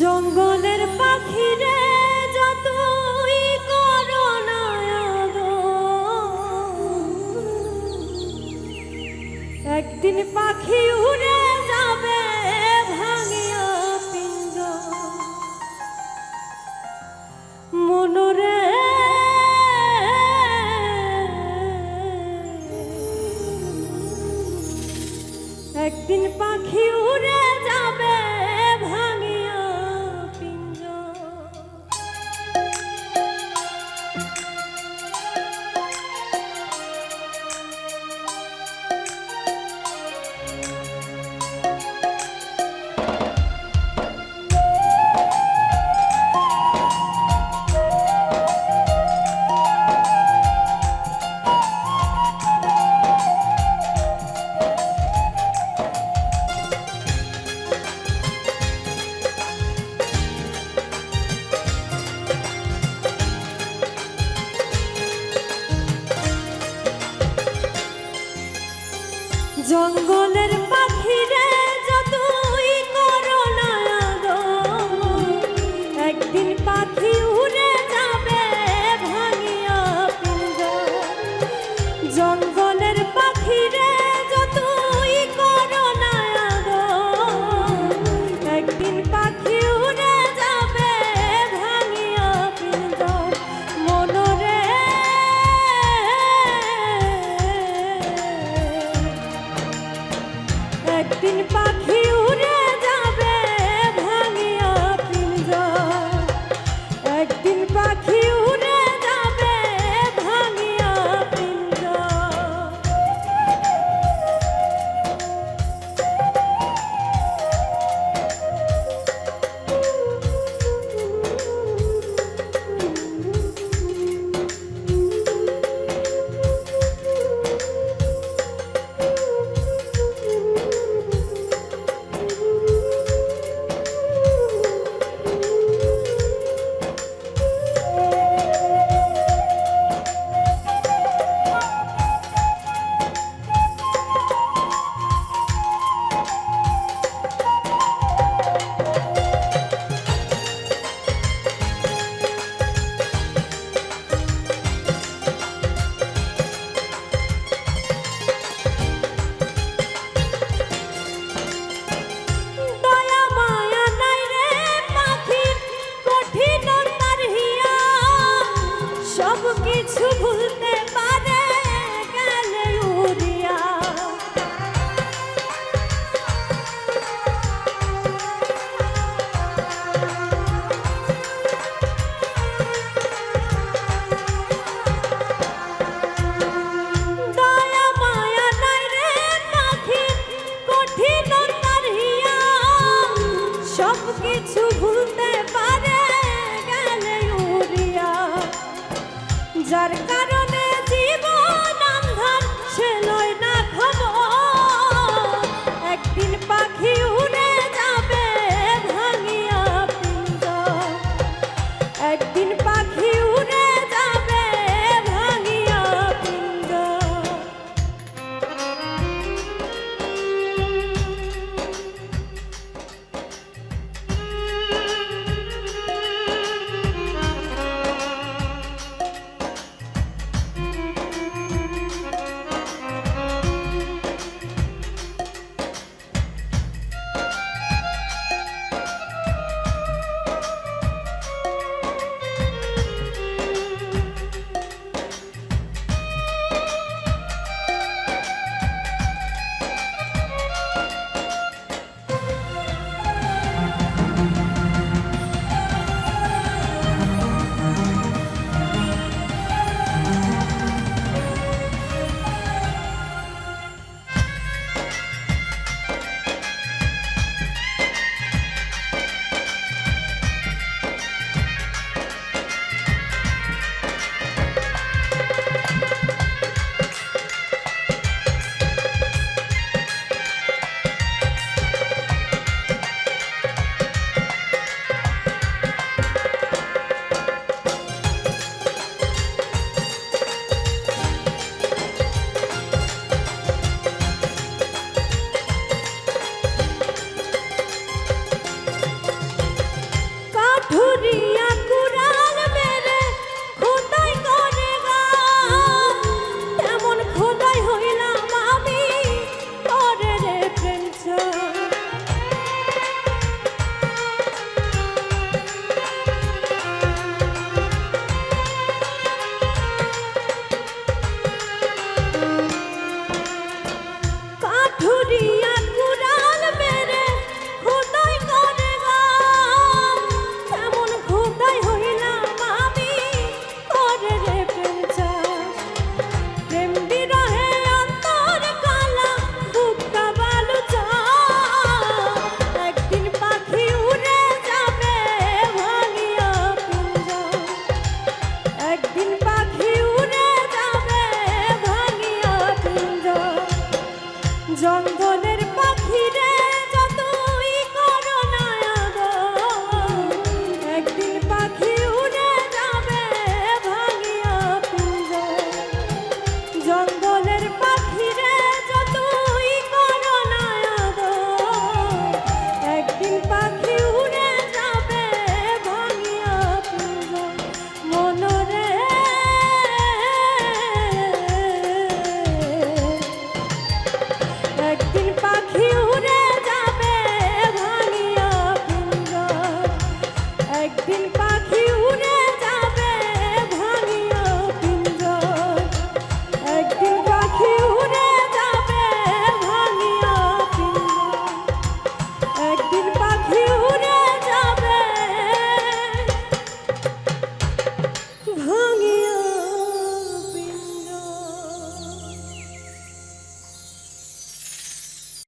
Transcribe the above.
জঙ্গলের পাখিরে যতই করোনায়াদ একদিন পাখি উড়ে যাবে ভাঙিয়া একদিন পাখি উড়ে যাবে জঙ্গলে too pull